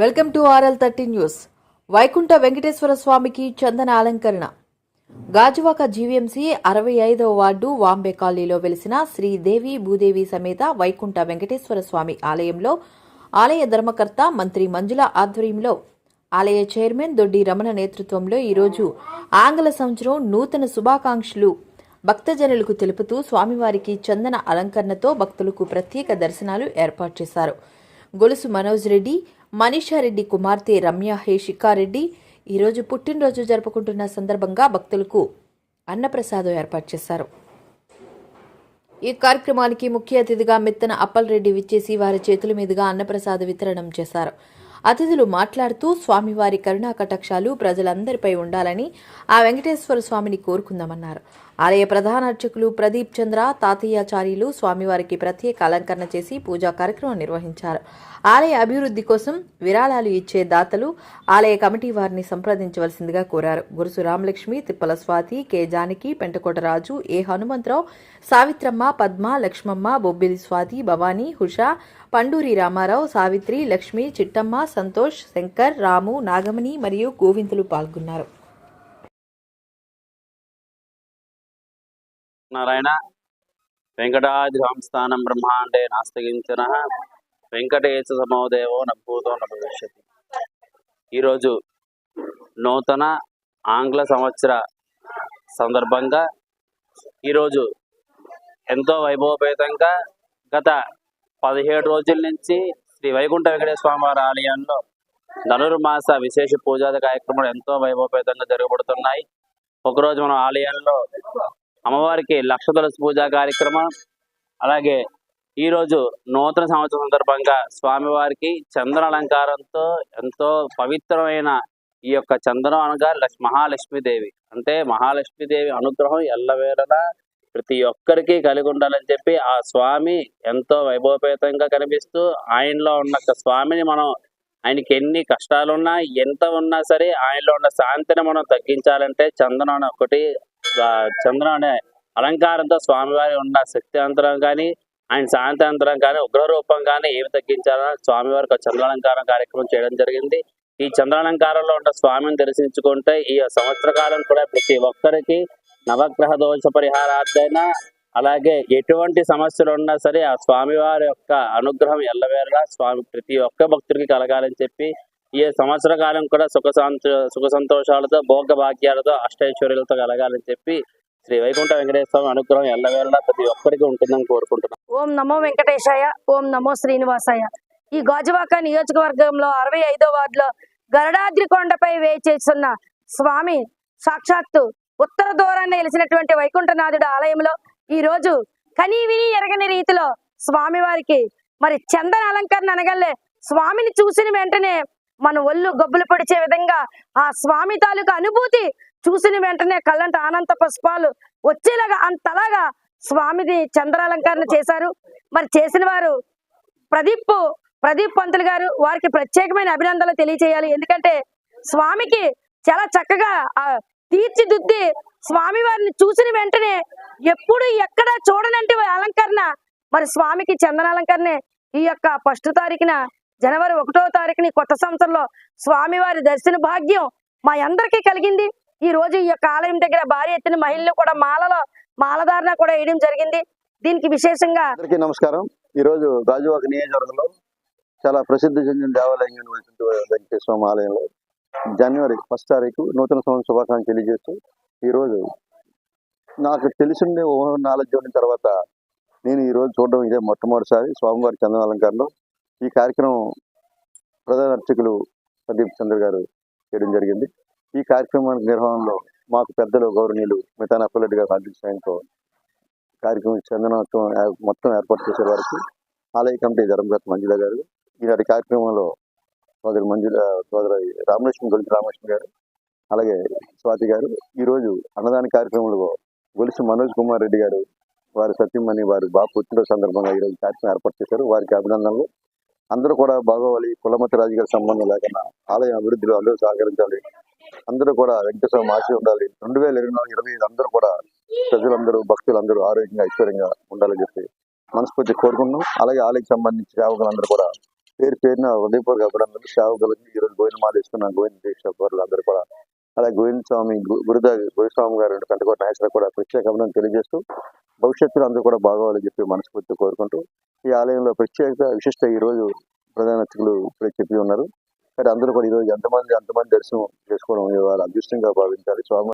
Welcome to RL thirty news. Vaikunta Venkateswara స్వామికి చందన అలంకరణ. గాజువాక జీవీఎంసీ అరవై ఐదవ వార్డు వాంబే కాలనీలో వెలిసిన శ్రీదేవి భూదేవి సమేత వైకుంఠ వెంకటేశ్వర స్వామి ఆలయంలో ఆలయ ధర్మకర్త మంత్రి మంజుల ఆధ్వర్యంలో ఆలయ చైర్మన్ దొడ్డి రమణ నేతృత్వంలో ఈరోజు ఆంగ్ల సంవత్సరం నూతన శుభాకాంక్షలు భక్తజనులకు తెలుపుతూ స్వామివారికి చందన అలంకరణతో భక్తులకు ప్రత్యేక దర్శనాలు ఏర్పాటు చేశారు. గొలుసు మనోజ్ రెడ్డి మనీషారెడ్డి కుమార్తె రమ్య హేషికారెడ్డి ఈరోజు పుట్టినరోజు జరుపుకుంటున్న సందర్భంగా భక్తులకు అన్నప్రసాదం ఏర్పాటు చేశారు. ఈ కార్యక్రమానికి ముఖ్య అతిథిగా మిత్తన అప్పలరెడ్డి విచ్చేసి వారి చేతుల మీదుగా అన్నప్రసాద వితరణం చేశారు. అతిథులు మాట్లాడుతూ స్వామివారి కరుణా కటాక్షాలు ప్రజలందరిపై ఉండాలని ఆ వెంకటేశ్వర స్వామిని కోరుకుందామన్నారు. ఆలయ ప్రధాన అర్చకులు ప్రదీప్ చంద్ర తాతయ్యాచార్యులు స్వామివారికి ప్రత్యేక అలంకరణ చేసి పూజా కార్యక్రమం నిర్వహించారు. ఆలయ అభివృద్ధి కోసం విరాళాలు ఇచ్చే దాతలు ఆలయ కమిటీ వారిని సంప్రదించవలసిందిగా కోరారు. గురుసు రామలక్ష్మి తిప్పల స్వాతి కె జానకి పెంటకోటరాజు ఏ హనుమంతరావు సావిత్రమ్మ పద్మ లక్ష్మమ్మ బొబ్బిలి స్వాతి భవానీ హుషా పండూరి రామారావు సావిత్రి లక్ష్మి చిట్టమ్మ సంతోష్ శంకర్ రాము నాగమణి మరియు గోవిందులు పాల్గొన్నారు. నారాయణ వెంకటాద్రి సంస్థానం బ్రహ్మాండే నాస్తగించిన వెంకటేశ సమోదేవో నభూతో నభవిష్యతి ఈరోజు నూతన ఆంగ్ల సంవత్సర సందర్భంగా ఈరోజు ఎంతో వైభవపేతంగా గత పదిహేడు రోజుల నుంచి శ్రీ వైకుంఠ వెంకటేశ్వర స్వామి వారి ఆలయంలో ధనుర్మాస విశేష పూజాది కార్యక్రమాలు ఎంతో వైభవపేతంగా జరగబడుతున్నాయి. ఒకరోజు మనం ఆలయంలో అమ్మవారికి లక్ష తులసి పూజా కార్యక్రమం అలాగే ఈ రోజు నూతన సంవత్సరం సందర్భంగా స్వామివారికి చందన అలంకారంతో ఎంతో పవిత్రమైన ఈ యొక్క చందనం అనగా లక్ష్మి మహాలక్ష్మీదేవి. అంటే మహాలక్ష్మీదేవి అనుగ్రహం ఎల్లవేళలా ప్రతి ఒక్కరికి కలిగి ఉండాలని చెప్పి ఆ స్వామి ఎంతో వైభవపేతంగా కనిపిస్తూ ఆయనలో ఉన్న స్వామిని మనం ఆయనకి ఎన్ని కష్టాలున్నా ఎంత ఉన్నా సరే ఆయనలో ఉన్న శాంతిని మనం తగ్గించాలంటే చందనం ఒకటి ఆ చంద్రం అనే అలంకారంతో స్వామివారి ఉన్న శక్తి అంతరం కానీ ఆయన శాంతి అంతరం కానీ ఉగ్రరూపం కానీ ఏమి తగ్గించాలని స్వామివారికి ఒక చంద్రాలంకారం కార్యక్రమం చేయడం జరిగింది. ఈ చంద్రాలంకారంలో ఉన్న స్వామిని దర్శించుకుంటే ఈ సంవత్సర కాలం కూడా ప్రతి ఒక్కరికి నవగ్రహ దోష పరిహారార్థైనా అలాగే ఎటువంటి సమస్యలు ఉన్నా సరే ఆ స్వామివారి యొక్క అనుగ్రహం ఎల్లవేళలా స్వామి ప్రతి ఒక్క భక్తుడికి కలగాలని చెప్పి ఈ సంవత్సర కాలం కూడా సుఖ సుఖ సంతోషాలతో భోగ భాగ్యాలతో అష్టైశ్వర్యాలతో కలగాలని చెప్పి శ్రీ వైకుంఠ వెంకటేశ్వర స్వామి అనుగ్రహం ఎల్లవేళలా ప్రతి ఒక్కరికి ఉంటుందని కోరుకుంటున్నాను ఓం నమో వెంకటేశాయ ఓం నమో శ్రీనివాసాయ. ఈ గాజువాక నియోజకవర్గంలో అరవై ఐదో వార్డులో గరుడాద్రి కొండపై వేచేస్తున్న స్వామి సాక్షాత్తు ఉత్తర దూరాన్ని వెలిసినటువంటి వైకుంఠనాథుడు ఆలయంలో ఈ రోజు కనీ విని ఎరగని రీతిలో స్వామి వారికి మరి చందన అలంకరణ అనగల్లే స్వామిని చూసిన వెంటనే మన ఒళ్ళు గబ్బులు పొడిచే విధంగా ఆ స్వామి తాలూకు అనుభూతి చూసిన వెంటనే కళ్ళంట ఆనంద పుష్పాలు వచ్చేలాగా అంతలాగా స్వామిది చంద్రాలంకరణ చేశారు. మరి చేసిన వారు ప్రదీప్ ప్రదీప్ పంతులు గారు వారికి ప్రత్యేకమైన అభినందనలు తెలియచేయాలి. ఎందుకంటే స్వామికి చాలా చక్కగా తీర్చిదిద్ది స్వామి వారిని చూసిన వెంటనే ఎప్పుడు ఎక్కడ చూడనంటే అలంకరణ. మరి స్వామికి చందన అలంకరణ ఈ యొక్క ఫస్ట్ తారీఖున జనవరి ఒకటో తారీఖుని కొత్త సంవత్సరంలో స్వామివారి దర్శన భాగ్యం మా అందరికీ కలిగింది. ఈ రోజు ఈ యొక్క ఆలయం దగ్గర భారీ ఎత్తున మహిళలు కూడా మాలలో మాలధారణ కూడా వేయడం జరిగింది. దీనికి విశేషంగా అందరికీ నమస్కారం. రోజు రాజువాక నియోజకవర్గంలో చాలా ప్రసిద్ధి చెందిన దేవాలయం వెంకటేశ్వర ఆలయంలో జనవరి ఫస్ట్ తారీఖు నూతన సంవత్సర శుభాకాంక్షలు తెలియజేస్తూ ఈరోజు నాకు తెలిసిండే ఓ నాలెడ్జ్ ఉన్న తర్వాత నేను ఈరోజు చూడడం ఇదే మొట్టమొదటిసారి స్వామివారి చందన అలంకారంలో ఈ కార్యక్రమం ప్రధాన అర్చకులు ప్రదీప్ చంద్ర గారు చేయడం జరిగింది. ఈ కార్యక్రమానికి నిర్వహణలో మాకు పెద్దలు గౌరవనీయులు మితాన్ అప్పలరెడ్డి గారు ఆర్థిక కార్యక్రమం చందనోత్సవం మొత్తం ఏర్పాటు చేసే వారికి ఆలయ కమిటీ ధర్మకర్త మంజుల గారు. ఈనాటి కార్యక్రమంలో సోదరి మంజుల సోదరి రామలక్ష్మి గొలుసు రామలక్ష్మి గారు అలాగే స్వాతి గారు. ఈరోజు అన్నదాన కార్యక్రమంలో గొలుసు మనోజ్ కుమార్ రెడ్డి గారు వారి సత్యమని వారి బాబు పుట్టినరోజు సందర్భంగా ఈరోజు కార్యక్రమం ఏర్పాటు చేశారు. వారికి అభినందనలు. అందరూ కూడా బాగోవాలి. కులమతి రాజుగారి సంబంధం లేకుండా ఆలయ అభివృద్ధిలో అందరూ సహకరించాలి. అందరూ కూడా వెంకటేశ్వరం ఆశ ఉండాలి. రెండు వేల ఇరవై నాలుగు ఇరవై ఐదు అందరూ కూడా ప్రజలందరూ భక్తులందరూ ఆరోగ్యంగా ఐశ్వర్యంగా ఉండాలని చెప్పి మనస్ఫూర్తి కోరుకుంటున్నాం. అలాగే ఆలయకి సంబంధించి సేవకులందరూ కూడా పేరు పేరున ఉదయపూర్వక అభినందనలు సేవకులకి ఈరోజు గోవింద మాల ఇస్తున్న గోవింద దీక్షలు అందరూ కూడా. అలాగే గోవింద స్వామి గురుదా గోస్వామి గారు పెంటకోట నాయకులు కూడా ప్రత్యేక అభినందన తెలియజేస్తూ భవిష్యత్తులో అందరూ కూడా బాగోవాలని చెప్పి మనస్ఫూర్తి కోరుకుంటూ ఈ ఆలయంలో ప్రత్యేక విశిష్ట ఈ రోజు ప్రధాన అర్చకులు ఇప్పుడే చెప్పి ఉన్నారు. కానీ అందరూ కూడా ఈ రోజు ఎంతమంది అంతమంది దర్శనం చేసుకోవడం ఇవాళ అదృష్టంగా భావించాలి. స్వామి